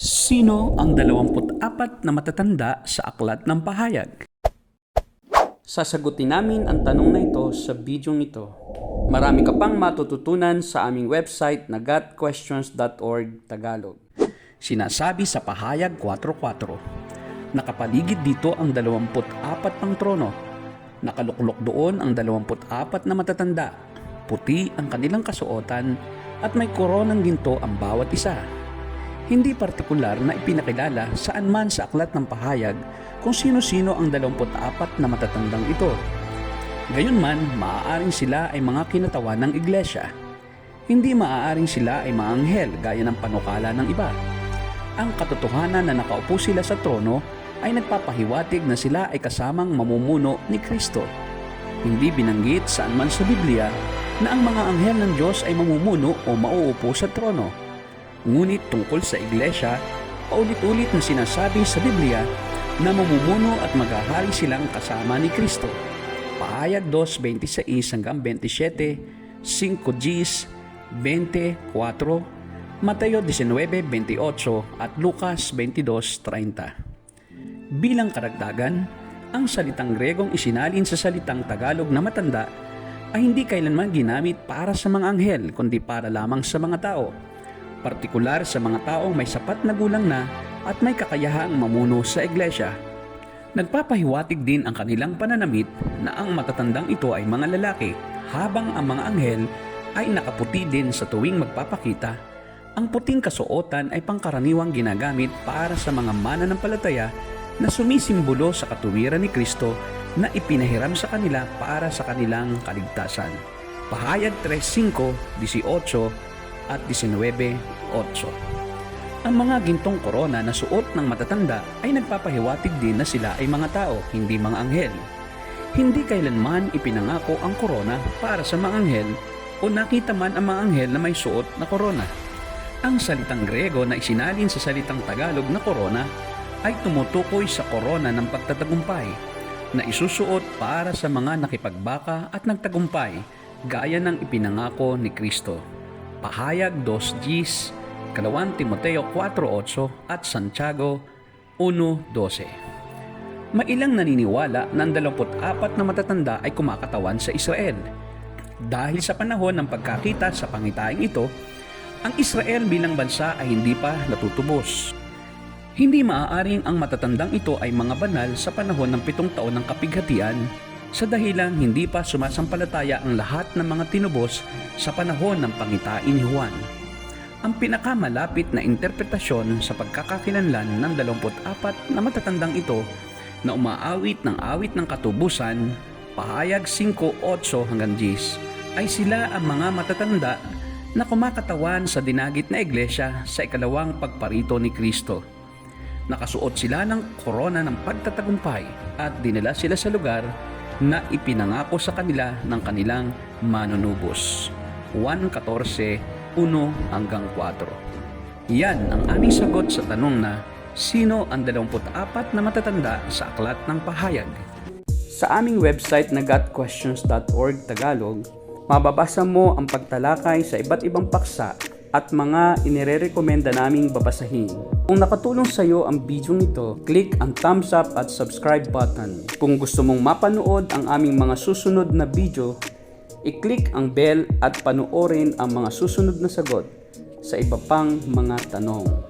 Sino ang 24 na matatanda sa aklat ng pahayag? Sasagutin namin ang tanong na ito sa bidyong ito. Marami ka pang matututunan sa aming website na gotquestions.org Tagalog. Sinasabi sa pahayag 4.4. Nakapaligid dito ang 24 pang trono. Nakaluklok doon ang 24 na matatanda. Puti ang kanilang kasuotan at may koronang ginto ang bawat isa. Hindi partikular na ipinakilala saan man sa aklat ng pahayag kung sino-sino ang 24 na matatandang ito. Gayunman, maaaring sila ay mga kinatawan ng iglesia. Hindi maaaring sila ay mga anghel gaya ng panukala ng iba. Ang katotohanan na nakaupo sila sa trono ay nagpapahiwatig na sila ay kasamang mamumuno ni Kristo. Hindi binanggit saan man sa Biblia na ang mga anghel ng Diyos ay mamumuno o mauupo sa trono. Ngunit tungkol sa iglesia, paulit-ulit na sinasabi sa Biblia na mamumuno at maghahari silang kasama ni Kristo. Pahayag 2.26 hanggang 27, 5 Gs, 24, Mateo 19.28 at Lucas 22.30. Bilang karagdagan, ang salitang Gregong isinalin sa salitang Tagalog na matanda ay hindi kailanman ginamit para sa mga anghel kundi para lamang sa mga tao. Partikular sa mga taong may sapat na gulang na at may kakayahang mamuno sa iglesia. Nagpapahiwatig din ang kanilang pananamit na ang matatandang ito ay mga lalaki habang ang mga anghel ay nakaputi din sa tuwing magpapakita. Ang puting kasuotan ay pangkaraniwang ginagamit para sa mga mananampalataya na sumisimbolo sa katuwiran ni Kristo na ipinahiram sa kanila para sa kanilang kaligtasan. Pahayag 3.5, 18 at 19.8 Ang mga gintong korona na suot ng matatanda ay nagpapahiwatig din na sila ay mga tao, hindi mga anghel. Hindi kailanman ipinangako ang korona para sa mga anghel o nakita man ang mga anghel na may suot na korona. Ang salitang Grego na isinalin sa salitang Tagalog na korona ay tumutukoy sa korona ng pagtatagumpay na isusuot para sa mga nakipagbaka at nagtagumpay gaya ng ipinangako ni Kristo. Pahayag 2 Gs, 2 Timoteo 4.8 at Santiago 1.12. Mailang naniniwala na ang 24 na matatanda ay kumakatawan sa Israel. Dahil sa panahon ng pagkakita sa pangitaing ito, ang Israel bilang bansa ay hindi pa natutubos. Hindi maaaring ang matatandang ito ay mga banal sa panahon ng pitong taon ng kapighatian sa dahilang hindi pa sumasampalataya ang lahat ng mga tinubos sa panahon ng pangitain ni Juan. Ang pinakamalapit na interpretasyon sa pagkakakilanlan ng 24 na matatandang ito na umaawit ng awit ng katubusan, pahayag 5.8 hanggang 10, ay sila ang mga matatanda na kumakatawan sa dinagit na iglesia sa ikalawang pagparito ni Kristo. Nakasuot sila ng korona ng pagtatagumpay at dinala sila sa lugar na ipinangako sa kanila ng kanilang manunubos. 1.14, 1 hanggang 4. Yan ang aming sagot sa tanong na sino ang 24 na matatanda sa aklat ng pahayag. Sa aming website na gotquestions.org Tagalog, mababasa mo ang pagtalakay sa iba't ibang paksa at mga inirerekomenda naming babasahin. Kung nakatulong sa iyo ang video nito, click ang thumbs up at subscribe button. Kung gusto mong mapanood ang aming mga susunod na video, i-click ang bell at panoorin ang mga susunod na sagot sa iba pang mga tanong.